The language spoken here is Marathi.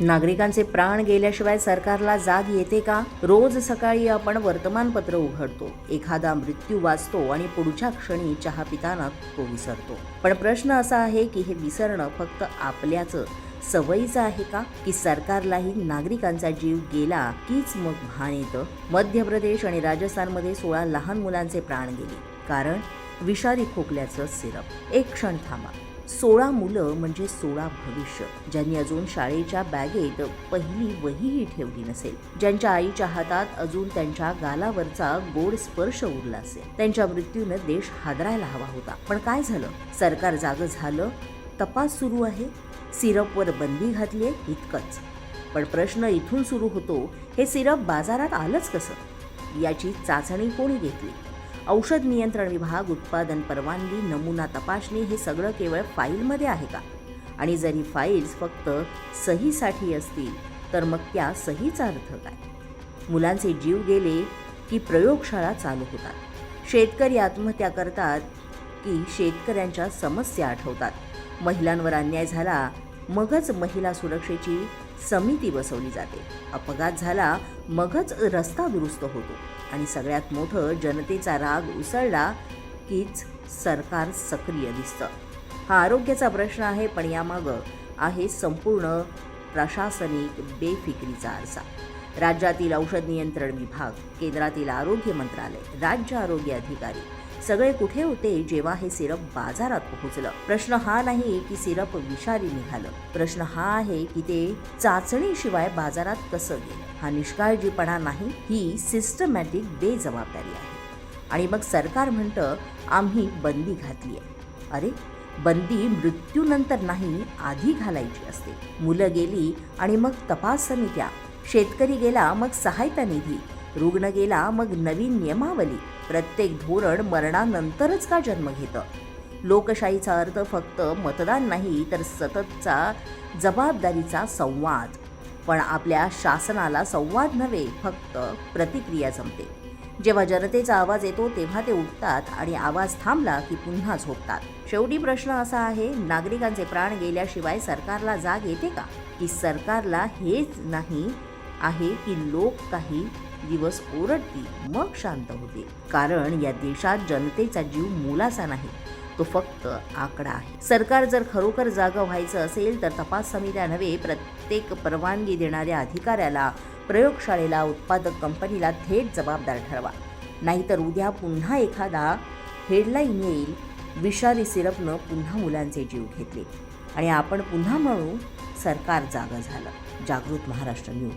नागरिकांचे प्राण गेल्याशिवाय सरकारला जाग येते का? रोज सकाळी आपण वर्तमानपत्र उघडतो. एखादा मृत्यू वाचतो आणि पुढच्या क्षणी चहा पिताना तो विसरतो. पण प्रश्न असा आहे की हे विसरणं फक्त आपल्याचं सवयीचं आहे का? की सरकारलाही नागरिकांचा जीव गेला कीच मग भान येतं? मध्य प्रदेश आणि राजस्थानमध्ये सोळा लहान मुलांचे प्राण गेले. कारण विषारी खोकल्याचं सिरप. एक क्षण थांबा. सोळा मुलं म्हणजे सोळा भविष्य ज्यांनी अजून शाळेच्या बॅगेत पहिली वहीही ठेवली नसेल. ज्यांच्या आईच्या हातात अजून त्यांच्या गालावरचा गोड स्पर्श उरला असेल. त्यांच्या मृत्यूनं देश हादरायला हवा होता. पण काय झालं? सरकार जागं झालं? तपास सुरू आहे? सिरपवर बंदी घातली इतकंच. पण प्रश्न इथून सुरू होतो हे सिरप बाजारात आलंच कसं? याची चाचणी कोणी घेतली? औषध नियंत्रण विभाग उत्पादन परवानगी नमुना तपासणी हे सगळं केवळ फाईलमध्ये आहे का? आणि जरी फाईल्स फक्त सहीसाठी असतील तर मग त्या सहीचा अर्थ काय? मुलांचे जीव गेले की प्रयोगशाळा चालू होतात. शेतकरी आत्महत्या करतात की शेतकऱ्यांच्या समस्या आठवतात. महिलांवर अन्याय झाला मगच महिला सुरक्षेची समिती बसवली जाते. अपघात झाला मगच रस्ता दुरुस्त होतो आणि सगळ्यात मोठं जनतेचा राग उसळला कीच सरकार सक्रिय दिसतं. हा आरोग्याचा प्रश्न आहे पण यामागं आहे संपूर्ण प्रशासनिक बेफिक्रीचा आरसा. राज्यातील औषध नियंत्रण विभाग केंद्रातील आरोग्य मंत्रालय राज्य आरोग्य अधिकारी सगळे कुठे होते जेव्हा हे सिरप बाजारात पोहोचलं? प्रश्न हा नाही की सिरप विषारी निघालं. प्रश्न हा आहे की ते चाचणीशिवाय बाजारात कसं गेलं? हा निष्काळजीपणा नाही ही सिस्टमॅटिक बेजबाबदारी आहे. आणि मग सरकार म्हणतं आम्ही बंदी घातली आहे अरे बंदी मृत्यूनंतर नाही आधी घालायची असते. मुलं गेली आणि मग तपास समित्या. शेतकरी गेला मग सहायता निधी. रुग्ण गेला मग नवीन नियमावली. प्रत्येक धोरण मरणानंतरच का जन्म घेतं? लोकशाहीचा अर्थ फक्त मतदान नाही तर सततचा जबाबदारीचा संवाद. पण आपल्या शासनाला संवाद नव्हे फक्त प्रतिक्रिया जमते. जेव्हा जनतेचा आवाज येतो तेव्हा ते उठतात आणि आवाज थांबला की पुन्हा झोपतात. शेवटी प्रश्न असा आहे नागरिकांचे प्राण गेल्याशिवाय सरकारला जाग येते का? की सरकारला हेच नाही आहे की लोक काही दिवस ओरडतील मग शांत होतील कारण या देशात जनतेचा जीव मोलाचा नाही तो फक्त आकडा आहे. सरकार जर खरोखर जागा व्हायचं असेल तर तपास समित्या नव्हे प्रत्येक परवानगी देणाऱ्या अधिकाऱ्याला प्रयोगशाळेला उत्पादक कंपनीला थेट जबाबदार ठरवा. नाहीतर उद्या पुन्हा एखादा हेडलाईन येईल विषारी सिरपनं पुन्हा मुलांचे जीव घेतले. आणि आपण पुन्हा म्हणू सरकार जागं झालं. जागृत महाराष्ट्र न्यूज.